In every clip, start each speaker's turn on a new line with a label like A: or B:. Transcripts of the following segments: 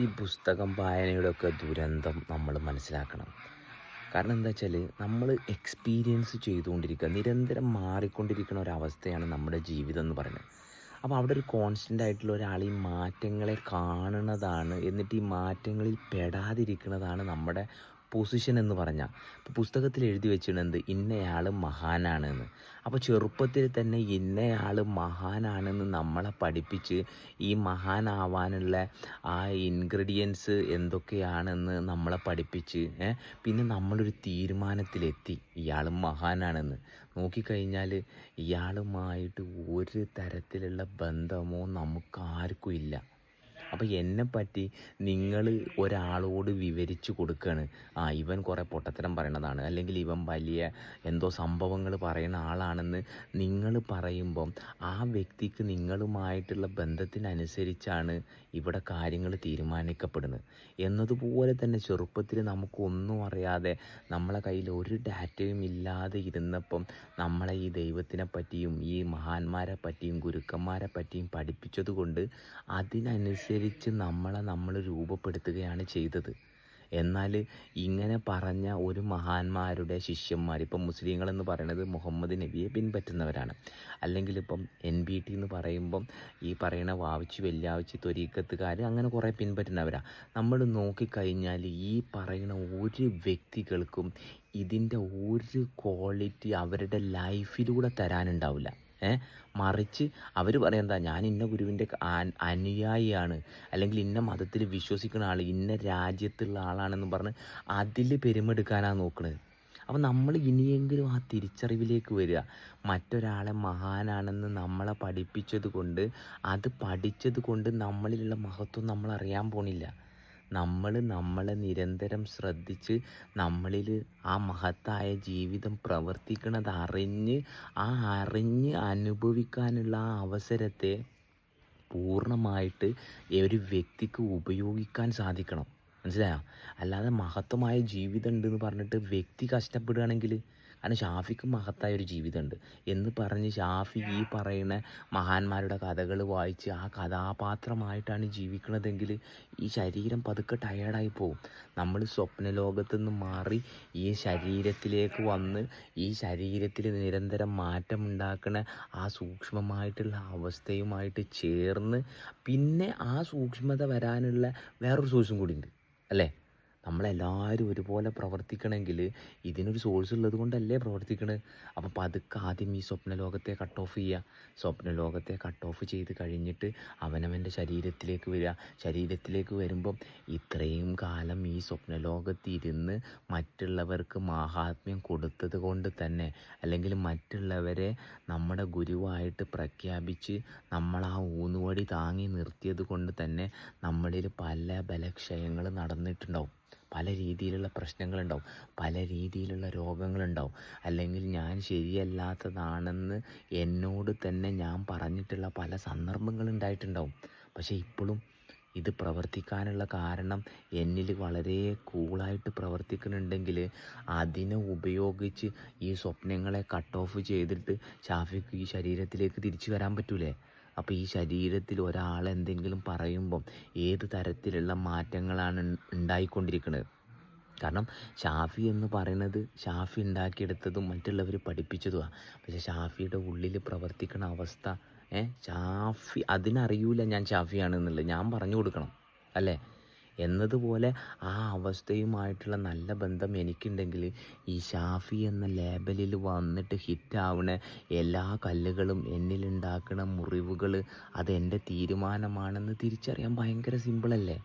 A: ഈ പുസ്തകം വായനയുടെ ഒക്കെ ദുരന്തം നമ്മൾ മനസ്സിലാക്കണം. കാരണം എന്താ വെച്ചാൽ നമ്മൾ എക്സ്പീരിയൻസ് ചെയ്തുകൊണ്ടിരിക്കുക നിരന്തരം മാറിക്കൊണ്ടിരിക്കുന്ന ഒരവസ്ഥയാണ് നമ്മുടെ ജീവിതം എന്ന് പറയുന്നത്. അപ്പോൾ അവിടെ ഒരു കോൺസ്റ്റന്റ് ആയിട്ടുള്ള ഒരാൾ ഈ മാറ്റങ്ങളെ കാണുന്നതാണ് എന്നിട്ട് ഈ മാറ്റങ്ങളിൽ പെടാതിരിക്കുന്നതാണ് നമ്മുടെ പൊസിഷൻ എന്ന് പറഞ്ഞാൽ ഇപ്പോൾ പുസ്തകത്തിൽ എഴുതി വെച്ചിട്ടുണ്ട് ഇന്നയാൾ മഹാനാണെന്ന്. അപ്പോൾ ചെറുപ്പത്തിൽ തന്നെ ഇന്നയാൾ മഹാനാണെന്ന് നമ്മളെ പഠിപ്പിച്ച് ഈ മഹാനാവാനുള്ള ആ ഇൻഗ്രീഡിയൻസ് എന്തൊക്കെയാണെന്ന് നമ്മളെ പഠിപ്പിച്ച് പിന്നെ നമ്മളൊരു തീരുമാനത്തിലെത്തി. ഇയാൾ മഹാനാണെന്ന്. നോക്കിക്കഴിഞ്ഞാൽ ഇയാളുമായിട്ട് ഒരു തരത്തിലുള്ള ബന്ധമോ നമുക്ക് ആർക്കും ഇല്ല. അപ്പോൾ എന്നെപ്പറ്റി നിങ്ങൾ ഒരാളോട് വിവരിച്ചു കൊടുക്കുകയാണ് ആ ഇവൻ കുറേ പൊട്ടത്തരം പറയണതാണ്. അല്ലെങ്കിൽ ഇവൻ വലിയ എന്തോ സംഭവങ്ങൾ പറയുന്ന ആളാണെന്ന് നിങ്ങൾ പറയുമ്പം ആ വ്യക്തിക്ക് നിങ്ങളുമായിട്ടുള്ള ബന്ധത്തിനനുസരിച്ചാണ് ഇവിടെ കാര്യങ്ങൾ തീരുമാനിക്കപ്പെടുന്നത്. എന്നതുപോലെ തന്നെ ചെറുപ്പത്തിൽ നമുക്കൊന്നും അറിയാതെ നമ്മളെ കയ്യിൽ ഒരു ഡാറ്റയും ഇല്ലാതെ ഇരുന്നപ്പം നമ്മളെ ഈ ദൈവത്തിനെ പറ്റിയും ഈ മഹാന്മാരെ പറ്റിയും ഗുരുക്കന്മാരെ പറ്റിയും പഠിപ്പിച്ചത് കൊണ്ട് അതിനനുസരിച്ച് നമ്മളെ നമ്മൾ രൂപപ്പെടുത്തുകയാണ് ചെയ്തത്. എന്നാൽ ഇങ്ങനെ പറഞ്ഞ ഒരു മഹാന്മാരുടെ ശിഷ്യന്മാർ ഇപ്പം മുസ്ലിങ്ങളെന്ന് പറയുന്നത് മുഹമ്മദ് നബിയെ പിൻപറ്റുന്നവരാണ്. അല്ലെങ്കിൽ ഇപ്പം എൻ ബി ടി എന്ന് പറയുമ്പം ഈ പറയുന്ന വാവിച്ച് വെല്ലാവിച്ച് തൊരീക്കത്തുകാർ അങ്ങനെ കുറേ പിൻപറ്റുന്നവരാണ് നമ്മൾ നോക്കിക്കഴിഞ്ഞാൽ ഈ പറയുന്ന ഒരു വ്യക്തികൾക്കും ഇതിന്റെ ഒരു ക്വാളിറ്റി അവരുടെ ലൈഫിലൂടെ തരാനുണ്ടാവില്ല. മറിച്ച് അവർ പറയുന്നതാ ഞാൻ ഇന്ന ഗുരുവിന്റെ അനുയായിയാണ്. അല്ലെങ്കിൽ ഇന്ന മതത്തിൽ വിശ്വസിക്കുന്ന ആൾ ഇന്ന രാജ്യത്തുള്ള ആളാണെന്ന് പറഞ്ഞ് അതിൽ പെരുമെടുക്കാനാണ് നോക്കുന്നത് അപ്പം നമ്മൾ ഇനിയെങ്കിലും ആ തിരിച്ചറിവിലേക്ക് വരിക. മറ്റൊരാളെ മഹാനാണെന്ന് നമ്മളെ പഠിപ്പിച്ചത് കൊണ്ട് അത് പഠിച്ചത് കൊണ്ട് നമ്മളിലുള്ള മഹത്വം നമ്മൾ അറിയാൻ പോണില്ല. നമ്മൾ നമ്മളെ നിരന്തരം ശ്രദ്ധിച്ച് നമ്മളിൽ ആ മഹത്തായ ജീവിതം പ്രവർത്തിക്കുന്നത് അറിഞ്ഞ് ആ അറിഞ്ഞ് അനുഭവിക്കാനുള്ള ആ അവസരത്തെ പൂർണമായിട്ട് ഒരു വ്യക്തിക്ക് ഉപയോഗിക്കാൻ സാധിക്കണം. മനസ്സിലായോ? അല്ലാതെ മഹത്വമായ ജീവിതം ഉണ്ടെന്ന് പറഞ്ഞിട്ട് വ്യക്തി കഷ്ടപ്പെടുകയാണെങ്കിൽ കാരണം ഷാഫിക്ക് മഹത്തായ ഒരു ജീവിതമുണ്ട്. എന്ന് പറഞ്ഞ് ഷാഫി ഈ പറയുന്ന മഹാന്മാരുടെ കഥകൾ വായിച്ച് ആ കഥാപാത്രമായിട്ടാണ് ജീവിക്കുന്നതെങ്കിൽ ഈ ശരീരം പതുക്കെ ടയേർഡായി പോകും നമ്മൾ സ്വപ്ന ലോകത്തു നിന്ന് മാറി ഈ ശരീരത്തിലേക്ക് വന്ന് ഈ ശരീരത്തിൽ നിരന്തരം മാറ്റം ഉണ്ടാക്കുന്ന ആ സൂക്ഷ്മമായിട്ടുള്ള അവസ്ഥയുമായിട്ട് ചേർന്ന് പിന്നെ ആ സൂക്ഷ്മത വരാനുള്ള വേറൊരു സോഴ്സും കൂടി ഉണ്ട് അല്ലേ? നമ്മളെല്ലാവരും ഒരുപോലെ പ്രവർത്തിക്കണമെങ്കിൽ ഇതിനൊരു സോഴ്സ് ഉള്ളത് കൊണ്ടല്ലേ പ്രവർത്തിക്കണത് അപ്പോൾ പതുക്കെ ആദ്യം ഈ സ്വപ്ന ലോകത്തെ കട്ട് ഓഫ് ചെയ്യുക. സ്വപ്ന ലോകത്തെ കട്ട് ഓഫ് ചെയ്ത് കഴിഞ്ഞിട്ട് അവനവന്റെ ശരീരത്തിലേക്ക് വരിക. ശരീരത്തിലേക്ക് വരുമ്പം ഇത്രയും കാലം ഈ സ്വപ്ന ലോകത്തിരുന്ന് മറ്റുള്ളവർക്ക് മാഹാത്മ്യം കൊടുത്തത് കൊണ്ട് തന്നെ അല്ലെങ്കിൽ മറ്റുള്ളവരെ നമ്മുടെ ഗുരുവായിട്ട് പ്രഖ്യാപിച്ച് നമ്മൾ ആ ഊന്നുവടി താങ്ങി നിർത്തിയത് കൊണ്ട് തന്നെ നമ്മളിൽ പല ബലക്ഷയങ്ങൾ നടന്നിട്ടുണ്ടാവും. പല രീതിയിലുള്ള പ്രശ്നങ്ങളുണ്ടാവും. പല രീതിയിലുള്ള രോഗങ്ങളുണ്ടാവും. അല്ലെങ്കിൽ ഞാൻ ശരിയല്ലാത്തതാണെന്ന് എന്നോട് തന്നെ ഞാൻ പറഞ്ഞിട്ടുള്ള പല സന്ദർഭങ്ങളുണ്ടായിട്ടുണ്ടാവും. പക്ഷേ ഇപ്പോഴും ഇത് പ്രവർത്തിക്കാനുള്ള കാരണം എന്നിൽ വളരെ കൂളായിട്ട് പ്രവർത്തിക്കുന്നുണ്ടെങ്കിൽ അതിനെ ഉപയോഗിച്ച് ഈ സ്വപ്നങ്ങളെ കട്ട് ഓഫ് ചെയ്തിട്ട് ഷാഫിക്ക് ഈ ശരീരത്തിലേക്ക് തിരിച്ചു വരാൻ പറ്റൂലേ? അപ്പോൾ ഈ ശരീരത്തിൽ ഒരാൾ എന്തെങ്കിലും പറയുമ്പം ഏത് തരത്തിലുള്ള മാറ്റങ്ങളാണ് ഉണ്ടായിക്കൊണ്ടിരിക്കുന്നത് കാരണം ഷാഫി എന്ന് പറയുന്നത് ഷാഫി ഉണ്ടാക്കിയെടുത്തതും മറ്റുള്ളവർ പഠിപ്പിച്ചതുമാണ് പക്ഷേ ഷാഫിയുടെ ഉള്ളിൽ പ്രവർത്തിക്കുന്ന അവസ്ഥ ഏ? ഷാഫി അതിനറിയൂല ഞാൻ ഷാഫിയാണെന്നുള്ളത്. ഞാൻ പറഞ്ഞു കൊടുക്കണം. അല്ലേ? എന്നതുപോലെ ആ അവസ്ഥയുമായിട്ടുള്ള നല്ല ബന്ധം എനിക്കുണ്ടെങ്കിൽ ഈ ഷാഫി എന്ന ലേബലിൽ വന്നിട്ട് ഹിറ്റാവണ എല്ലാ കല്ലുകളും എന്നിലുണ്ടാക്കണ മുറിവുകൾ അതെന്റെ തീരുമാനമാണെന്ന് തിരിച്ചറിയാൻ ഭയങ്കര സിമ്പിളല്ലേ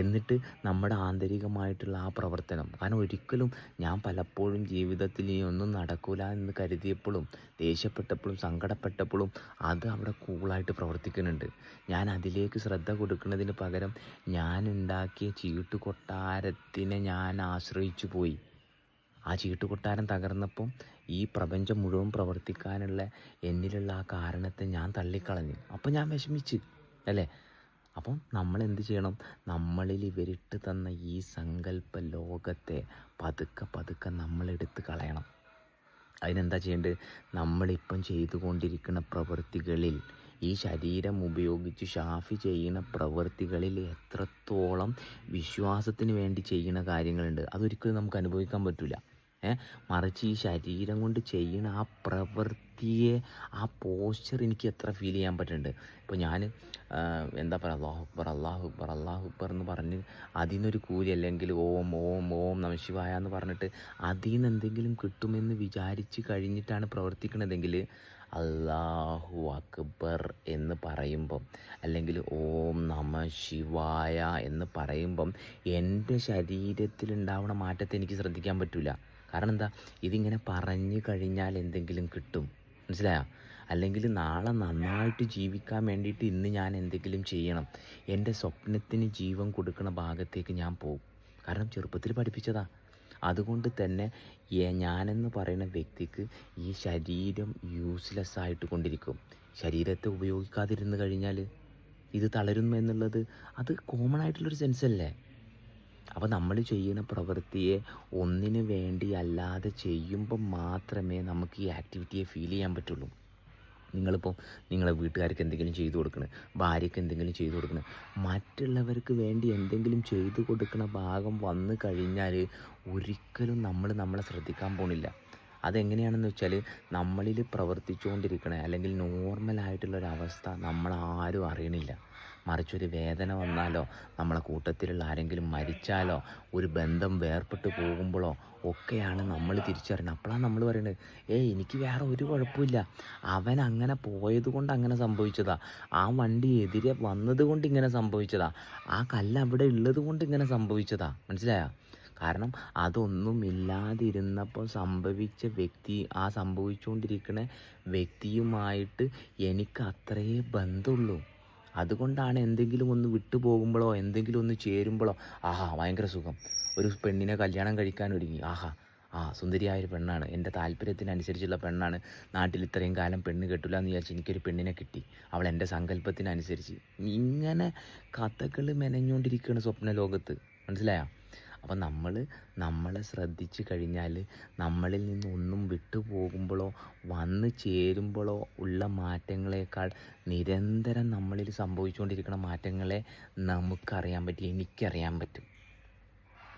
A: എന്നിട്ട് നമ്മുടെ ആന്തരികമായിട്ടുള്ള ആ പ്രവർത്തനം. കാരണം ഒരിക്കലും ഞാൻ പലപ്പോഴും ജീവിതത്തിൽ ഈ ഒന്നും നടക്കൂല എന്ന് കരുതിയപ്പോഴും ദേഷ്യപ്പെട്ടപ്പോഴും സങ്കടപ്പെട്ടപ്പോഴും അത് അവിടെ കൂളായിട്ട് പ്രവർത്തിക്കുന്നുണ്ട്. ഞാൻ അതിലേക്ക് ശ്രദ്ധ കൊടുക്കുന്നതിന് പകരം ഞാൻ ഉണ്ടാക്കിയ ചീട്ടുകൊട്ടാരത്തിനെ ഞാൻ ആശ്രയിച്ചു പോയി. ആ ചീട്ടുകൊട്ടാരം തകർന്നപ്പം ഈ പ്രപഞ്ചം മുഴുവൻ പ്രവർത്തിക്കാനുള്ള എന്നിലുള്ള ആ കാരണത്തെ ഞാൻ തള്ളിക്കളഞ്ഞു. അപ്പം ഞാൻ വിഷമിച്ച് അല്ലേ? അപ്പം നമ്മൾ എന്ത് ചെയ്യണം? നമ്മളിൽ ഇവരിട്ട് തന്ന ഈ സങ്കല്പ ലോകത്തെ പതുക്കെ പതുക്കെ നമ്മളെടുത്ത് കളയണം. അതിനെന്താ ചെയ്യേണ്ടത്? നമ്മളിപ്പം ചെയ്തുകൊണ്ടിരിക്കുന്ന പ്രവൃത്തികളിൽ ഈ ശരീരം ഉപയോഗിച്ച് ഷാഫി ചെയ്യുന്ന പ്രവൃത്തികളിൽ എത്രത്തോളം വിശ്വാസത്തിന് വേണ്ടി ചെയ്യുന്ന കാര്യങ്ങളുണ്ട് അതൊരിക്കലും നമുക്ക് അനുഭവിക്കാൻ പറ്റില്ല മറിച്ച് ഈ ശരീരം കൊണ്ട് ചെയ്യുന്ന ആ പ്രവൃത്തിയെ ആ പോസ്ചർ എനിക്ക് എത്ര ഫീൽ ചെയ്യാൻ പറ്റുന്നുണ്ട്. ഇപ്പോൾ ഞാൻ എന്താ പറയുക അള്ളാഹു അക്ബർ അള്ളാഹു അക്ബർ അള്ളാഹു അക്ബർ എന്ന് പറഞ്ഞ് അതിൽ നിന്നൊരു കൂലി അല്ലെങ്കിൽ ഓം ഓം ഓം നമശിവായ എന്ന് പറഞ്ഞിട്ട് അതിൽ നിന്ന് എന്തെങ്കിലും കിട്ടുമെന്ന് വിചാരിച്ച് കഴിഞ്ഞിട്ടാണ് പ്രവർത്തിക്കണതെങ്കിൽ അള്ളാഹു അക്ബർ എന്ന് പറയുമ്പം അല്ലെങ്കിൽ ഓം നമ ശിവായ എന്ന് പറയുമ്പം എന്റെ ശരീരത്തിലുണ്ടാവുന്ന മാറ്റത്തെ എനിക്ക് ശ്രദ്ധിക്കാൻ പറ്റില്ല കാരണം എന്താ ഇതിങ്ങനെ പറഞ്ഞു കഴിഞ്ഞാൽ എന്തെങ്കിലും കിട്ടും. മനസ്സിലായോ? അല്ലെങ്കിൽ നാളെ നന്നായിട്ട് ജീവിക്കാൻ വേണ്ടിയിട്ട് ഇന്ന് ഞാൻ എന്തെങ്കിലും ചെയ്യണം. എന്റെ സ്വപ്നത്തിന് ജീവൻ കൊടുക്കുന്ന ഭാഗത്തേക്ക് ഞാൻ പോകും. കാരണം ചെറുപ്പത്തിൽ പഠിപ്പിച്ചതാ. അതുകൊണ്ട് തന്നെ ഞാനെന്ന് പറയുന്ന വ്യക്തിക്ക് ഈ ശരീരം യൂസ്ലെസ് ആയിട്ട് കൊണ്ടിരിക്കും. ശരീരത്തെ ഉപയോഗിക്കാതിരുന്ന് കഴിഞ്ഞാൽ ഇത് തളരുന്നു എന്നുള്ളത് അത് കോമൺ ആയിട്ടുള്ളൊരു സെൻസ് അല്ലേ? അപ്പോൾ നമ്മൾ ചെയ്യുന്ന പ്രവൃത്തിയെ ഒന്നിനു വേണ്ടി അല്ലാതെ ചെയ്യുമ്പോൾ മാത്രമേ നമുക്ക് ഈ ആക്ടിവിറ്റിയെ ഫീൽ ചെയ്യാൻ പറ്റുള്ളൂ. നിങ്ങളിപ്പോൾ നിങ്ങളെ വീട്ടുകാർക്ക് എന്തെങ്കിലും ചെയ്തു കൊടുക്കണം ഭാര്യയ്ക്ക് എന്തെങ്കിലും ചെയ്തു കൊടുക്കണം മറ്റുള്ളവർക്ക് വേണ്ടി എന്തെങ്കിലും ചെയ്തു കൊടുക്കുന്ന ഭാഗം വന്നു കഴിഞ്ഞാൽ ഒരിക്കലും നമ്മൾ നമ്മളെ ശ്രദ്ധിക്കാൻ പോണില്ല. അതെങ്ങനെയാണെന്ന് വെച്ചാൽ നമ്മളിൽ പ്രവർത്തിച്ചുകൊണ്ടിരിക്കണേ അല്ലെങ്കിൽ നോർമലായിട്ടുള്ളൊരവസ്ഥ നമ്മളാരും അറിയണില്ല. മറിച്ചൊരു വേദന വന്നാലോ നമ്മളെ കൂട്ടത്തിലുള്ള ആരെങ്കിലും മരിച്ചാലോ ഒരു ബന്ധം വേർപെട്ട് പോകുമ്പോഴോ ഒക്കെയാണ് നമ്മൾ തിരിച്ചറിയുന്നത്. അപ്പോഴാണ് നമ്മൾ പറയുന്നത് ഏയ് എനിക്ക് വേറെ ഒരു കുഴപ്പമില്ല. അവൻ അങ്ങനെ പോയത് കൊണ്ട് അങ്ങനെ സംഭവിച്ചതാ. ആ വണ്ടി എതിരെ വന്നത് കൊണ്ട് ഇങ്ങനെ സംഭവിച്ചതാ. ആ കല്ല് അവിടെ ഉള്ളത് കൊണ്ട് ഇങ്ങനെ സംഭവിച്ചതാ. മനസ്സിലായോ? കാരണം അതൊന്നും ഇല്ലാതിരുന്നപ്പോൾ സംഭവിച്ച വ്യക്തി ആ സംഭവിച്ചുകൊണ്ടിരിക്കുന്ന വ്യക്തിയുമായിട്ട് എനിക്ക് അത്രയേ ബന്ധമുള്ളൂ അതുകൊണ്ടാണ് എന്തെങ്കിലും ഒന്ന് വിട്ടു പോകുമ്പോഴോ എന്തെങ്കിലും ഒന്ന് ചേരുമ്പോഴോ ആഹാ ഭയങ്കര സുഖം. ഒരു പെണ്ണിനെ കല്യാണം കഴിക്കാൻ ഒരുങ്ങി. ആഹാ ആ സുന്ദരിയായ ഒരു പെണ്ണാണ്. എന്റെ താല്പര്യത്തിനനുസരിച്ചുള്ള പെണ്ണാണ്. നാട്ടിൽ ഇത്രയും കാലം പെണ്ണ് കെട്ടില്ല എന്ന് വിചാരിച്ച് എനിക്കൊരു പെണ്ണിനെ കിട്ടി. അവൾ എന്റെ സങ്കല്പത്തിനനുസരിച്ച്. ഇങ്ങനെ കഥകൾ മെനഞ്ഞുകൊണ്ടിരിക്കുകയാണ് സ്വപ്ന ലോകത്ത് മനസ്സിലായോ? അപ്പം നമ്മൾ നമ്മളെ ശ്രദ്ധിച്ചു കഴിഞ്ഞാൽ നമ്മളിൽ നിന്നൊന്നും വിട്ടു പോകുമ്പോഴോ വന്ന് ചേരുമ്പോഴോ ഉള്ള മാറ്റങ്ങളെക്കാൾ നിരന്തരം നമ്മളിൽ സംഭവിച്ചുകൊണ്ടിരിക്കുന്ന മാറ്റങ്ങളെ നമുക്കറിയാൻ പറ്റും എനിക്കറിയാൻ പറ്റും.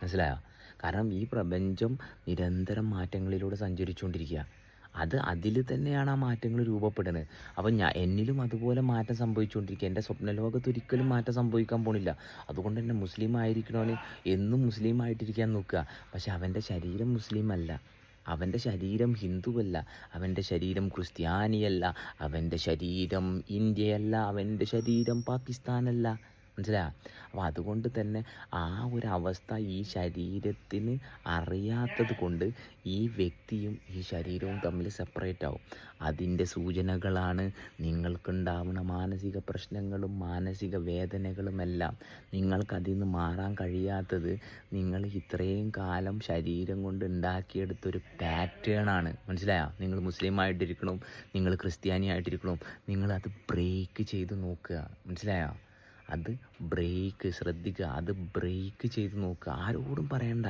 A: മനസ്സിലായോ? കാരണം ഈ പ്രപഞ്ചം നിരന്തരം മാറ്റങ്ങളിലൂടെ സഞ്ചരിച്ചുകൊണ്ടിരിക്കുക അത് അതിൽ തന്നെയാണ് ആ മാറ്റങ്ങൾ രൂപപ്പെടുന്നത്. അപ്പം ഞാൻ എന്നിലും അതുപോലെ മാറ്റം സംഭവിച്ചുകൊണ്ടിരിക്കുക. എന്റെ സ്വപ്നലോകത്ത് ഒരിക്കലും മാറ്റം സംഭവിക്കാൻ പോണില്ല. അതുകൊണ്ട് തന്നെ മുസ്ലിം ആയിരിക്കണവന് എന്നും മുസ്ലിം ആയിട്ടിരിക്കാൻ നോക്കുക. പക്ഷെ അവന്റെ ശരീരം മുസ്ലിം അല്ല. അവന്റെ ശരീരം ഹിന്ദുവല്ല അവന്റെ ശരീരം ക്രിസ്ത്യാനിയല്ല. അവന്റെ ശരീരം ഇന്ത്യയല്ല. അവന്റെ ശരീരം പാകിസ്ഥാനല്ല. മനസ്സിലായോ? അപ്പോൾ അതുകൊണ്ട് തന്നെ ആ ഒരു അവസ്ഥ ഈ ശരീരത്തിന് അറിയാത്തത് കൊണ്ട് ഈ വ്യക്തിയും ഈ ശരീരവും തമ്മിൽ സെപ്പറേറ്റ് ആവും. അതിന്റെ സൂചനകളാണ് നിങ്ങൾക്കുണ്ടാവുന്ന മാനസിക പ്രശ്നങ്ങളും മാനസിക വേദനകളുമെല്ലാം നിങ്ങൾക്കതിൽ നിന്ന് മാറാൻ കഴിയാത്തത് നിങ്ങൾ ഇത്രയും കാലം ശരീരം കൊണ്ട് ഉണ്ടാക്കിയെടുത്തൊരു പാറ്റേൺ ആണ്. മനസ്സിലായോ? നിങ്ങൾ മുസ്ലിം ആയിട്ടിരിക്കണം നിങ്ങൾ ക്രിസ്ത്യാനി ആയിട്ടിരിക്കണം നിങ്ങളത് ബ്രേക്ക് ചെയ്ത് നോക്കുക. മനസ്സിലായോ? അത് ബ്രേക്ക് ശ്രദ്ധിക്കുക. അത് ബ്രേക്ക് ചെയ്ത് നോക്കുക. ആരോടും പറയണ്ട.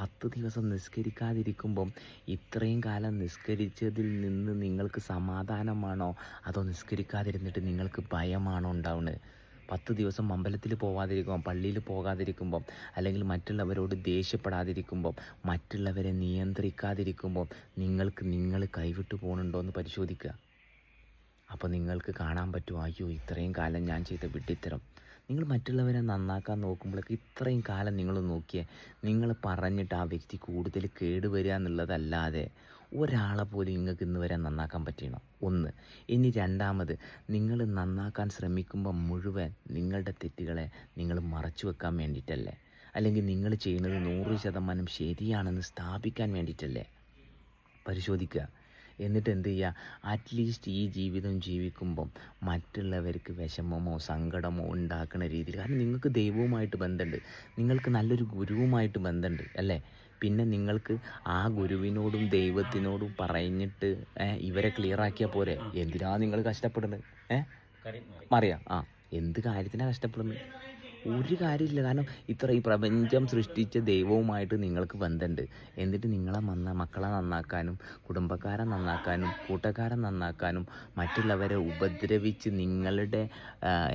A: പത്ത് ദിവസം നിസ്കരിക്കാതിരിക്കുമ്പം ഇത്രയും കാലം നിസ്കരിച്ചതിൽ നിന്ന് നിങ്ങൾക്ക് സമാധാനമാണോ? അതോ നിസ്കരിക്കാതിരുന്നിട്ട് നിങ്ങൾക്ക് ഭയമാണോ ഉണ്ടാവുന്നത്? പത്ത് ദിവസം അമ്പലത്തിൽ പോവാതിരിക്കുമ്പം പള്ളിയിൽ പോകാതിരിക്കുമ്പം അല്ലെങ്കിൽ മറ്റുള്ളവരോട് ദേഷ്യപ്പെടാതിരിക്കുമ്പം മറ്റുള്ളവരെ നിയന്ത്രിക്കാതിരിക്കുമ്പം നിങ്ങൾക്ക് നിങ്ങൾ കൈവിട്ടു പോകുന്നുണ്ടോ എന്ന് പരിശോധിക്കുക. അപ്പോൾ നിങ്ങൾക്ക് കാണാൻ പറ്റും അയ്യോ ഇത്രയും കാലം ഞാൻ ചെയ്ത വിഡ്ഢിത്തരം. നിങ്ങൾ മറ്റുള്ളവരെ നന്നാക്കാൻ നോക്കുമ്പോഴൊക്കെ ഇത്രയും കാലം നിങ്ങൾ നോക്കിയേ നിങ്ങൾ പറഞ്ഞിട്ട് ആ വ്യക്തി കൂടുതൽ കേടുവരിക എന്നുള്ളതല്ലാതെ ഒരാളെ പോലും നിങ്ങൾക്ക് ഇന്ന് വരെ നന്നാക്കാൻ പറ്റണം ഒന്ന്. ഇനി രണ്ടാമത് നിങ്ങൾ നന്നാക്കാൻ ശ്രമിക്കുമ്പോൾ മുഴുവൻ നിങ്ങളുടെ തെറ്റുകളെ നിങ്ങൾ മറച്ചു വെക്കാൻ വേണ്ടിയിട്ടല്ലേ? അല്ലെങ്കിൽ നിങ്ങൾ ചെയ്യുന്നത് നൂറ് ശതമാനം ശരിയാണെന്ന് സ്ഥാപിക്കാൻ വേണ്ടിയിട്ടല്ലേ? പരിശോധിക്കുക. എന്നിട്ട് എന്ത് ചെയ്യുക അറ്റ്ലീസ്റ്റ് ഈ ജീവിതം ജീവിക്കുമ്പം മറ്റുള്ളവർക്ക് വിഷമമോ സങ്കടമോ ഉണ്ടാക്കുന്ന രീതിയിൽ. കാരണം നിങ്ങൾക്ക് ദൈവവുമായിട്ട് ബന്ധമുണ്ട് നിങ്ങൾക്ക് നല്ലൊരു ഗുരുവുമായിട്ട് ബന്ധമുണ്ട് അല്ലേ? പിന്നെ നിങ്ങൾക്ക് ആ ഗുരുവിനോടും ദൈവത്തിനോടും പറഞ്ഞിട്ട് ഇവരെ ക്ലിയറാക്കിയാൽ പോരെ? എന്തിനാ നിങ്ങൾ കഷ്ടപ്പെടുന്നത്? ഏ? മറിയാം ആ എന്ത് കാര്യത്തിനാണ് കഷ്ടപ്പെടുന്നത്? ഒരു കാര്യമില്ല. കാരണം ഇത്ര ഈ പ്രപഞ്ചം സൃഷ്ടിച്ച ദൈവവുമായിട്ട് നിങ്ങൾക്ക് ബന്ധമുണ്ട്. എന്നിട്ട് നിങ്ങളെ നന്ന മക്കളെ നന്നാക്കാനും കുടുംബക്കാരെ നന്നാക്കാനും കൂട്ടക്കാരെ നന്നാക്കാനും മറ്റുള്ളവരെ ഉപദ്രവിച്ച് നിങ്ങളുടെ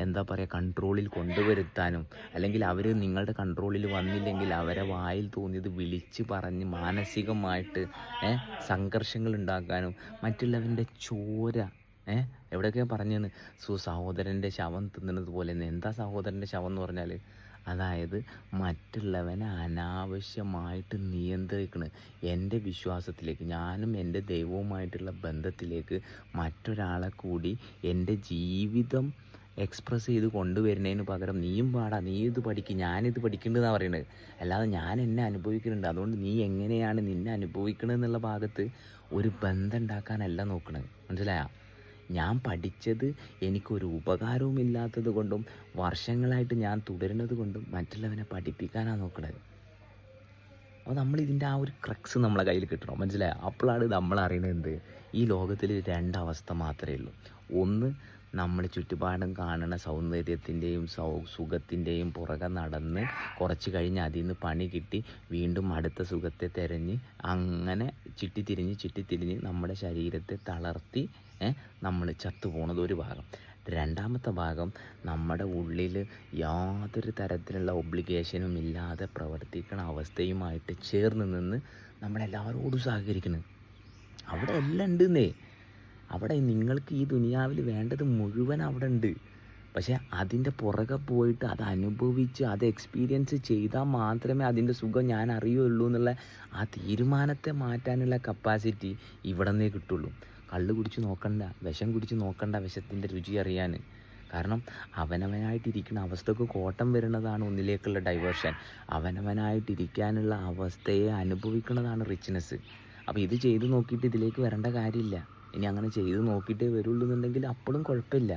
A: എന്താ പറയുക കൺട്രോളിൽ കൊണ്ടുവരുത്താനും അല്ലെങ്കിൽ അവർ നിങ്ങളുടെ കൺട്രോളിൽ വന്നില്ലെങ്കിൽ അവരെ വായിൽ തോന്നിയത് വിളിച്ച് പറഞ്ഞ് മാനസികമായിട്ട് സംഘർഷങ്ങൾ ഉണ്ടാക്കാനും മറ്റുള്ളവന്റെ ചോര ഏ? എവിടെയൊക്കെ പറഞ്ഞെന്ന്? സു സഹോദരന്റെ ശവം തിന്നുന്നത് പോലെ എന്താ സഹോദരന്റെ ശവം എന്ന് പറഞ്ഞാൽ അതായത് മറ്റുള്ളവനെ അനാവശ്യമായിട്ട് നിയന്ത്രിക്കണ്. എന്റെ വിശ്വാസത്തിലേക്ക് ഞാനും എന്റെ ദൈവവുമായിട്ടുള്ള ബന്ധത്തിലേക്ക് മറ്റൊരാളെ കൂടി എന്റെ ജീവിതം എക്സ്പ്രസ് ചെയ്ത് കൊണ്ടുവരുന്നതിന് പകരം നീയും പാടാ നീ ഇത് പഠിക്കും ഞാനിത് പഠിക്കേണ്ടതാണ് പറയുന്നത് അല്ലാതെ ഞാൻ എന്നെ അനുഭവിക്കുന്നുണ്ട് അതുകൊണ്ട് നീ എങ്ങനെയാണ് നിന്നെ അനുഭവിക്കണമെന്നുള്ള ഭാഗത്ത് ഒരു ബന്ധം ഉണ്ടാക്കാനല്ല നോക്കണത് മനസ്സിലായോ? ഞാൻ പഠിച്ചത് എനിക്കൊരു ഉപകാരവും ഇല്ലാത്തത് കൊണ്ടും വർഷങ്ങളായിട്ട് ഞാൻ തുടരുന്നത് കൊണ്ടും മറ്റുള്ളവനെ പഠിപ്പിക്കാനാണ് നോക്കണത്. അപ്പോൾ നമ്മൾ ഇതിന്റെ ആ ഒരു ക്രക്സ് നമ്മളെ കയ്യിൽ കിട്ടണം. മനസ്സിലായോ? അപ്പോഴാണ് നമ്മൾ അറിയണത് എന്ത്? ഈ ലോകത്തിൽ രണ്ടവസ്ഥ മാത്രമേ ഉള്ളൂ. ഒന്ന് നമ്മൾ ചുറ്റുപാടും കാണുന്ന സൗന്ദര്യത്തിന്റെയും സൗ സുഖത്തിന്റെയും പുറകെ നടന്ന് കുറച്ച് കഴിഞ്ഞ് അതിൽ നിന്ന് പണി കിട്ടി വീണ്ടും അടുത്ത സുഖത്തെ തിരഞ്ഞ് അങ്ങനെ ചുറ്റിത്തിരിഞ്ഞ് ചുറ്റിത്തിരിഞ്ഞ് നമ്മുടെ ശരീരത്തെ തളർത്തി നമ്മൾ ചത്തുപോണത് ഒരു ഭാഗം. രണ്ടാമത്തെ ഭാഗം നമ്മുടെ ഉള്ളിൽ യാതൊരു തരത്തിലുള്ള ഒബ്ലിഗേഷനും ഇല്ലാതെ പ്രവർത്തിക്കുന്ന അവസ്ഥയുമായിട്ട് ചേർന്ന് നിന്ന് നമ്മളെല്ലാവരോടും സഹകരിക്കണം. അവിടെ എല്ലാം ഉണ്ടെന്നേ. അവിടെ നിങ്ങൾക്ക് ഈ ദുനിയാവിൽ വേണ്ടത് മുഴുവൻ അവിടെ ഉണ്ട് പക്ഷേ അതിന്റെ പുറകെ പോയിട്ട് അത് അനുഭവിച്ച് അത് എക്സ്പീരിയൻസ് ചെയ്താൽ മാത്രമേ അതിന്റെ സുഖം ഞാൻ അറിയുള്ളൂ എന്നുള്ള ആ തീരുമാനത്തെ മാറ്റാനുള്ള കപ്പാസിറ്റി ഇവിടെ നിന്നേ കിട്ടുള്ളൂ. കള്ള് കുടിച്ച് നോക്കണ്ട വിഷം കുടിച്ച് നോക്കണ്ട വിഷത്തിന്റെ രുചി അറിയാൻ. കാരണം അവനവനായിട്ടിരിക്കുന്ന അവസ്ഥക്ക് കോട്ടം വരുന്നതാണ് ഒന്നിലേക്കുള്ള ഡൈവേർഷൻ അവനവനായിട്ടിരിക്കാനുള്ള അവസ്ഥയെ അനുഭവിക്കുന്നതാണ് റിച്ച്നെസ് അപ്പോൾ ഇത് ചെയ്തു നോക്കിയിട്ട് ഇതിലേക്ക് വരേണ്ട കാര്യമില്ല. ഇനി അങ്ങനെ ചെയ്ത് നോക്കിയിട്ടേ വരുള്ളൂ എന്നുണ്ടെങ്കിൽ അപ്പോഴും കുഴപ്പമില്ല.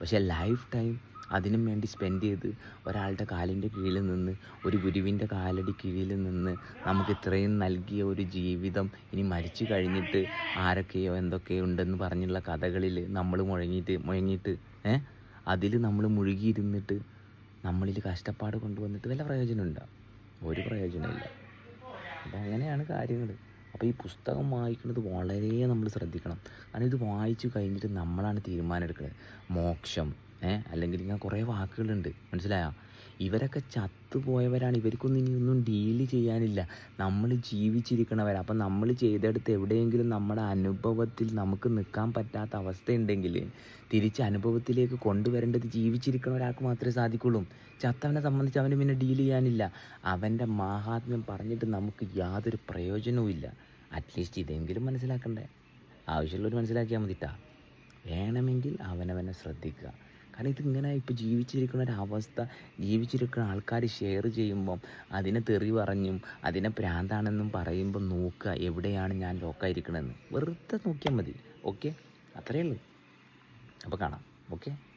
A: പക്ഷേ ലൈഫ് ടൈം അതിനും വേണ്ടി സ്പെൻഡ് ചെയ്ത് ഒരാളുടെ കാലിന്റെ കീഴിൽ നിന്ന് ഒരു ഗുരുവിന്റെ കാലടി കീഴിൽ നിന്ന് നമുക്ക് ഇത്രയും നൽകിയ ഒരു ജീവിതം ഇനി മരിച്ചു കഴിഞ്ഞിട്ട് ആരൊക്കെയോ എന്തൊക്കെയോ ഉണ്ടെന്ന് പറഞ്ഞുള്ള കഥകളിൽ നമ്മൾ മുഴങ്ങിയിട്ട് മുഴങ്ങിയിട്ട് ഏ? അതിൽ നമ്മൾ മുഴുകിയിരുന്നിട്ട് നമ്മളിൽ കഷ്ടപ്പാട് കൊണ്ടുവന്നിട്ട് വല്ല പ്രയോജനമുണ്ടോ? ഒരു പ്രയോജനമില്ല അപ്പം അങ്ങനെയാണ് കാര്യങ്ങൾ. അപ്പോൾ ഈ പുസ്തകം വായിക്കുന്നത് വളരെ നമ്മൾ ശ്രദ്ധിക്കണം. കാരണം ഇത് വായിച്ചു കഴിഞ്ഞിട്ട് നമ്മളാണ് തീരുമാനം എടുക്കുന്നത് മോക്ഷം അല്ലെങ്കിൽ ഇങ്ങനെ കുറേ വാക്കുകളുണ്ട്. മനസ്സിലായോ? ഇവരൊക്കെ ചത്തുപോയവരാണ്. ഇവർക്കൊന്നും ഇനി ഒന്നും ഡീൽ ചെയ്യാനില്ല. നമ്മൾ ജീവിച്ചിരിക്കണവർ അപ്പം നമ്മൾ ചെയ്തെടുത്ത് എവിടെയെങ്കിലും നമ്മുടെ അനുഭവത്തിൽ നമുക്ക് നിൽക്കാൻ പറ്റാത്ത അവസ്ഥയുണ്ടെങ്കിൽ തിരിച്ച് അനുഭവത്തിലേക്ക് കൊണ്ടുവരേണ്ടത് ജീവിച്ചിരിക്കണ ഒരാൾക്ക് മാത്രമേ സാധിക്കുള്ളൂ. ചത്തവനെ സംബന്ധിച്ച് അവന് പിന്നെ ഡീൽ ചെയ്യാനില്ല. അവന്റെ മാഹാത്മ്യം പറഞ്ഞിട്ട് നമുക്ക് യാതൊരു പ്രയോജനവും ഇല്ല. അറ്റ്ലീസ്റ്റ് ഇതെങ്കിലും മനസ്സിലാക്കണ്ടേ? ആവശ്യമുള്ളവർ മനസ്സിലാക്കിയാൽ മതിട്ടാ. വേണമെങ്കിൽ അവനവനെ ശ്രദ്ധിക്കുക. കാരണം ഇതിങ്ങനെ ഇപ്പോൾ ജീവിച്ചിരിക്കുന്ന ഒരു അവസ്ഥ ജീവിച്ചിരിക്കുന്ന ആൾക്കാർ ഷെയർ ചെയ്യുമ്പം അതിനെ തെറി പറഞ്ഞും അതിനെ ഭ്രാന്താണെന്നും പറയുമ്പോൾ നോക്കുക എവിടെയാണ് ഞാൻ ലോക്കായിരിക്കണമെന്ന് വെറുതെ നോക്കിയാൽ മതി. ഓക്കെ അത്രയേ ഉള്ളൂ. അപ്പോൾ കാണാം. ഓക്കെ